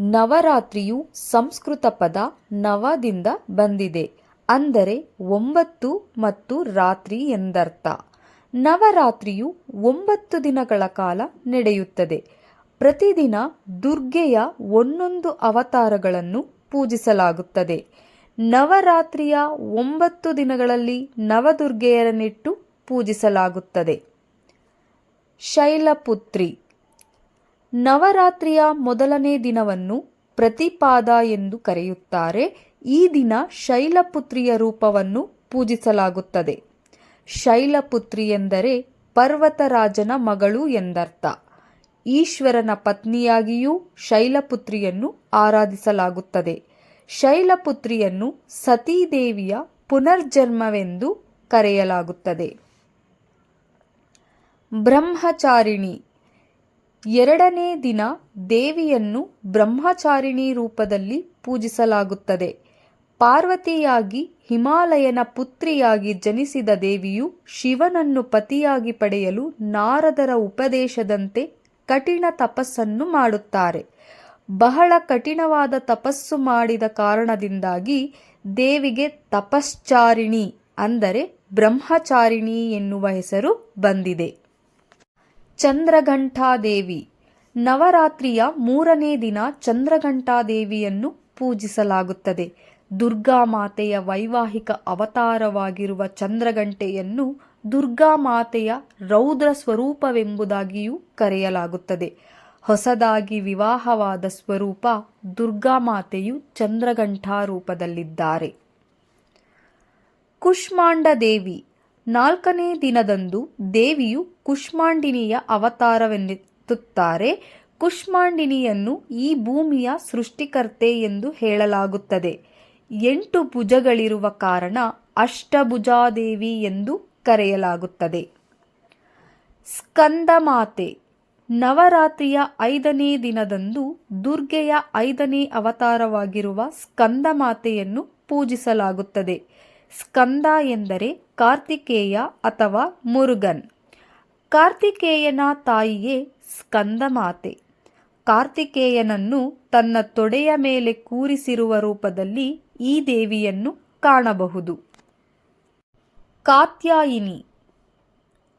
ನವರಾತ್ರಿಯು ಸಂಸ್ಕೃತ ಪದ ನವದಿಂದ ಬಂದಿದೆ. ಅಂದರೆ ಒಂಬತ್ತು ಮತ್ತು ರಾತ್ರಿ ಎಂದರ್ಥ. ನವರಾತ್ರಿಯು ಒಂಬತ್ತು ದಿನಗಳ ಕಾಲ ನಡೆಯುತ್ತದೆ. ಪ್ರತಿದಿನ ದುರ್ಗೆಯ ಒಂದೊಂದು ಅವತಾರಗಳನ್ನು ಪೂಜಿಸಲಾಗುತ್ತದೆ. ನವರಾತ್ರಿಯ ಒಂಬತ್ತು ದಿನಗಳಲ್ಲಿ ನವದುರ್ಗೆಯರನ್ನಿಟ್ಟು ಪೂಜಿಸಲಾಗುತ್ತದೆ. ಶೈಲಪುತ್ರಿ. ನವರಾತ್ರಿಯ ಮೊದಲನೇ ದಿನವನ್ನು ಪ್ರತಿಪಾದ ಎಂದು ಕರೆಯುತ್ತಾರೆ. ಈ ದಿನ ಶೈಲಪುತ್ರಿಯ ರೂಪವನ್ನು ಪೂಜಿಸಲಾಗುತ್ತದೆ. ಶೈಲಪುತ್ರಿ ಎಂದರೆ ಪರ್ವತರಾಜನ ಮಗಳು ಎಂದರ್ಥ. ಈಶ್ವರನ ಪತ್ನಿಯಾಗಿಯೂ ಶೈಲಪುತ್ರಿಯನ್ನು ಆರಾಧಿಸಲಾಗುತ್ತದೆ. ಶೈಲಪುತ್ರಿಯನ್ನು ಸತೀದೇವಿಯ ಪುನರ್ಜನ್ಮವೆಂದು ಕರೆಯಲಾಗುತ್ತದೆ. ಬ್ರಹ್ಮಚಾರಿಣಿ ಎರಡನೇ ದಿನ ದೇವಿಯನ್ನು ಬ್ರಹ್ಮಚಾರಿಣಿ ರೂಪದಲ್ಲಿ ಪೂಜಿಸಲಾಗುತ್ತದೆ. ಪಾರ್ವತಿಯಾಗಿ ಹಿಮಾಲಯನ ಪುತ್ರಿಯಾಗಿ ಜನಿಸಿದ ದೇವಿಯು ಶಿವನನ್ನು ಪತಿಯಾಗಿ ಪಡೆಯಲು ನಾರದರ ಉಪದೇಶದಂತೆ ಕಠಿಣ ತಪಸ್ಸನ್ನು ಮಾಡುತ್ತಾರೆ. ಬಹಳ ಕಠಿಣವಾದ ತಪಸ್ಸು ಮಾಡಿದ ಕಾರಣದಿಂದಾಗಿ ದೇವಿಗೆ ತಪಶ್ಚಾರಿಣಿ ಅಂದರೆ ಬ್ರಹ್ಮಚಾರಿಣಿ ಎನ್ನುವ ಹೆಸರು ಬಂದಿದೆ. ಚಂದ್ರಘಂಟಾದೇವಿ. ನವರಾತ್ರಿಯ ಮೂರನೇ ದಿನ ಚಂದ್ರಘಂಟಾದೇವಿಯನ್ನು ಪೂಜಿಸಲಾಗುತ್ತದೆ. ದುರ್ಗಾ ಮಾತೆಯ ವೈವಾಹಿಕ ಅವತಾರವಾಗಿರುವ ಚಂದ್ರಗಂಟೆಯನ್ನು ದುರ್ಗಾಮಾತೆಯ ರೌದ್ರ ಸ್ವರೂಪವೆಂಬುದಾಗಿಯೂ ಕರೆಯಲಾಗುತ್ತದೆ. ಹೊಸದಾಗಿ ವಿವಾಹವಾದ ಸ್ವರೂಪ ದುರ್ಗಾ ಮಾತೆಯು ಚಂದ್ರಘಂಟಾ ರೂಪದಲ್ಲಿದ್ದಾರೆ ಕುಷ್ಮಾಂಡ ದೇವಿ ನಾಲ್ಕನೇ ದಿನದಂದು ದೇವಿಯು ಕುಷ್ಮಾಂಡಿನಿಯ ಅವತಾರವೆನ್ನುತ್ತಾರೆ ಕುಷ್ಮಾಂಡಿನಿಯನ್ನು ಈ ಭೂಮಿಯ ಸೃಷ್ಟಿಕರ್ತೆ ಎಂದು ಹೇಳಲಾಗುತ್ತದೆ. ಎಂಟು ಭುಜಗಳಿರುವ ಕಾರಣ ಅಷ್ಟಭುಜಾದೇವಿ ಎಂದು ಕರೆಯಲಾಗುತ್ತದೆ. ಸ್ಕಂದಮಾತೆ, ನವರಾತ್ರಿಯ ಐದನೇ ದಿನದಂದು ದುರ್ಗೆಯ ಐದನೇ ಅವತಾರವಾಗಿರುವ ಸ್ಕಂದಮಾತೆಯನ್ನು ಪೂಜಿಸಲಾಗುತ್ತದೆ. ಸ್ಕಂದ ಎಂದರೆ ಕಾರ್ತಿಕೇಯ ಅಥವಾ ಮುರುಗನ್. ಕಾರ್ತಿಕೇಯನ ತಾಯಿಯೇ ಸ್ಕಂದಮಾತೆ ಕಾರ್ತಿಕೇಯನನ್ನು ತನ್ನ ತೊಡೆಯ ಮೇಲೆ ಕೂರಿಸಿರುವ ರೂಪದಲ್ಲಿ ಈ ದೇವಿಯನ್ನು ಕಾಣಬಹುದು. ಕಾತ್ಯಾಯಿನಿ.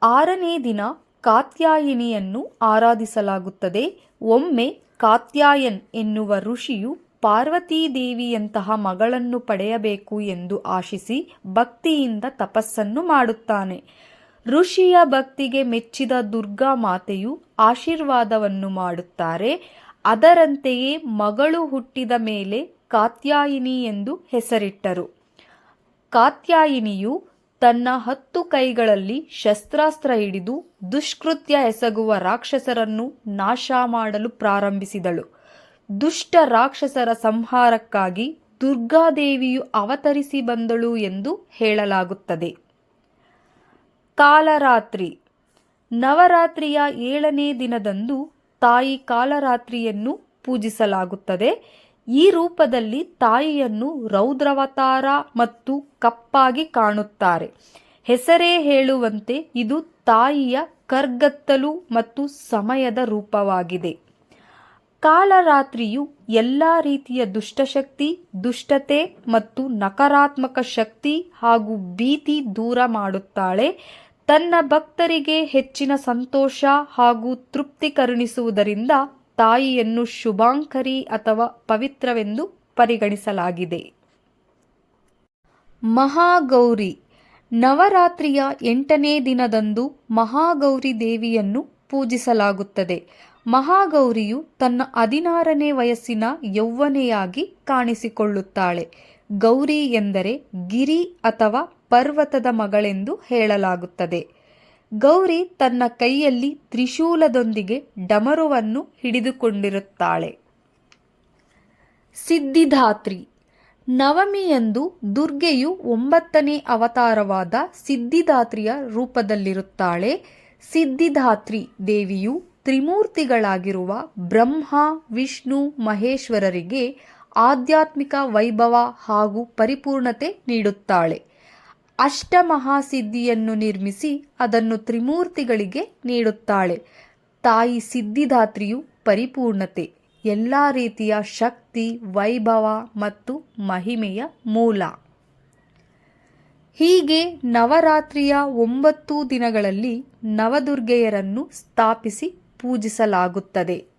ಆರನೇ ದಿನ ಕಾತ್ಯಾಯಿನಿಯನ್ನು ಆರಾಧಿಸಲಾಗುತ್ತದೆ. ಒಮ್ಮೆ ಕಾತ್ಯಾಯನ್ ಎನ್ನುವ ಋಷಿಯು ಪಾರ್ವತೀದೇವಿಯಂತಹ ಮಗಳನ್ನು ಪಡೆಯಬೇಕು ಎಂದು ಆಶಿಸಿ ಭಕ್ತಿಯಿಂದ ತಪಸ್ಸನ್ನು ಮಾಡುತ್ತಾನೆ. ಋಷಿಯ ಭಕ್ತಿಗೆ ಮೆಚ್ಚಿದ ದುರ್ಗಾ ಮಾತೆಯು ಆಶೀರ್ವಾದವನ್ನು ಮಾಡುತ್ತಾರೆ. ಅದರಂತೆಯೇ ಮಗಳು ಹುಟ್ಟಿದ ಮೇಲೆ ಕಾತ್ಯಾಯಿನಿ ಎಂದು ಹೆಸರಿಟ್ಟರು. ಕಾತ್ಯಾಯಿನಿಯು ತನ್ನ ಹತ್ತು ಕೈಗಳಲ್ಲಿ ಶಸ್ತ್ರಾಸ್ತ್ರ ಹಿಡಿದು ದುಷ್ಕೃತ್ಯ ಎಸಗುವ ರಾಕ್ಷಸರನ್ನು ನಾಶ ಮಾಡಲು ಪ್ರಾರಂಭಿಸಿದಳು. ದುಷ್ಟ ರಾಕ್ಷಸರ ಸಂಹಾರಕ್ಕಾಗಿ ದುರ್ಗಾದೇವಿಯು ಅವತರಿಸಿ ಬಂದಳು ಎಂದು ಹೇಳಲಾಗುತ್ತದೆ. ಕಾಲರಾತ್ರಿ. ನವರಾತ್ರಿಯ ಏಳನೇ ದಿನದಂದು ತಾಯಿ ಕಾಲರಾತ್ರಿಯನ್ನು ಪೂಜಿಸಲಾಗುತ್ತದೆ. ಈ ರೂಪದಲ್ಲಿ ತಾಯಿಯನ್ನು ರೌದ್ರವತಾರ ಮತ್ತು ಕಪ್ಪಾಗಿ ಕಾಣುತ್ತಾರೆ. ಹೆಸರೇ ಹೇಳುವಂತೆ ಇದು ತಾಯಿಯ ಕರ್ಗತ್ತಲು ಮತ್ತು ಸಮಯದ ರೂಪವಾಗಿದೆ. ಕಾಲರಾತ್ರಿಯು ಎಲ್ಲ ರೀತಿಯ ದುಷ್ಟಶಕ್ತಿ, ದುಷ್ಟತೆ ಮತ್ತು ನಕಾರಾತ್ಮಕ ಶಕ್ತಿ ಹಾಗೂ ಭೀತಿ ದೂರ ಮಾಡುತ್ತಾಳೆ. ತನ್ನ ಭಕ್ತರಿಗೆ ಹೆಚ್ಚಿನ ಸಂತೋಷ ಹಾಗೂ ತೃಪ್ತಿ ಕರುಣಿಸುವುದರಿಂದ ತಾಯಿಯನ್ನು ಶುಭಾಂಕರಿ ಅಥವಾ ಪವಿತ್ರವೆಂದು ಪರಿಗಣಿಸಲಾಗಿದೆ. ಮಹಾಗೌರಿ ನವರಾತ್ರಿಯ ಎಂಟನೇ ದಿನದಂದು ಮಹಾಗೌರಿ ದೇವಿಯನ್ನು ಪೂಜಿಸಲಾಗುತ್ತದೆ. ಮಹಾಗೌರಿಯು ತನ್ನ ಹದಿನಾರನೇ ವಯಸ್ಸಿನ ಯೌವನೆಯಾಗಿ ಕಾಣಿಸಿಕೊಳ್ಳುತ್ತಾಳೆ. ಗೌರಿ ಎಂದರೆ ಗಿರಿ ಅಥವಾ ಪರ್ವತದ ಮಗಳೆಂದು ಹೇಳಲಾಗುತ್ತದೆ. ಗೌರಿ ತನ್ನ ಕೈಯಲ್ಲಿ ತ್ರಿಶೂಲದೊಂದಿಗೆ ಡಮರುವನ್ನು ಹಿಡಿದುಕೊಂಡಿರುತ್ತಾಳೆ. ಸಿದ್ಧಿಧಾತ್ರಿ. ನವಮಿಯಂದು ದುರ್ಗೆಯು ಒಂಬತ್ತನೇ ಅವತಾರವಾದ ಸಿದ್ಧಿದಾತ್ರಿಯ ರೂಪದಲ್ಲಿರುತ್ತಾಳೆ. ಸಿದ್ಧಿದಾತ್ರಿ ದೇವಿಯು ತ್ರಿಮೂರ್ತಿಗಳಾಗಿರುವ ಬ್ರಹ್ಮ, ವಿಷ್ಣು, ಮಹೇಶ್ವರರಿಗೆ ಆಧ್ಯಾತ್ಮಿಕ ವೈಭವ ಹಾಗೂ ಪರಿಪೂರ್ಣತೆ ನೀಡುತ್ತಾಳೆ. ಅಷ್ಟಮಹಾಸಿದ್ಧಿಯನ್ನು ನಿರ್ಮಿಸಿ ಅದನ್ನು ತ್ರಿಮೂರ್ತಿಗಳಿಗೆ ನೀಡುತ್ತಾಳೆ. ತಾಯಿ ಸಿದ್ಧಿದಾತ್ರಿಯು ಪರಿಪೂರ್ಣತೆ, ಎಲ್ಲ ರೀತಿಯ ಶಕ್ತಿ, ವೈಭವ ಮತ್ತು ಮಹಿಮೆಯ ಮೂಲ. ಹೀಗೆ ನವರಾತ್ರಿಯ ಒಂಬತ್ತು ದಿನಗಳಲ್ಲಿ ನವದುರ್ಗೆಯರನ್ನು ಸ್ಥಾಪಿಸಿ ಪೂಜಿಸಲಾಗುತ್ತದೆ.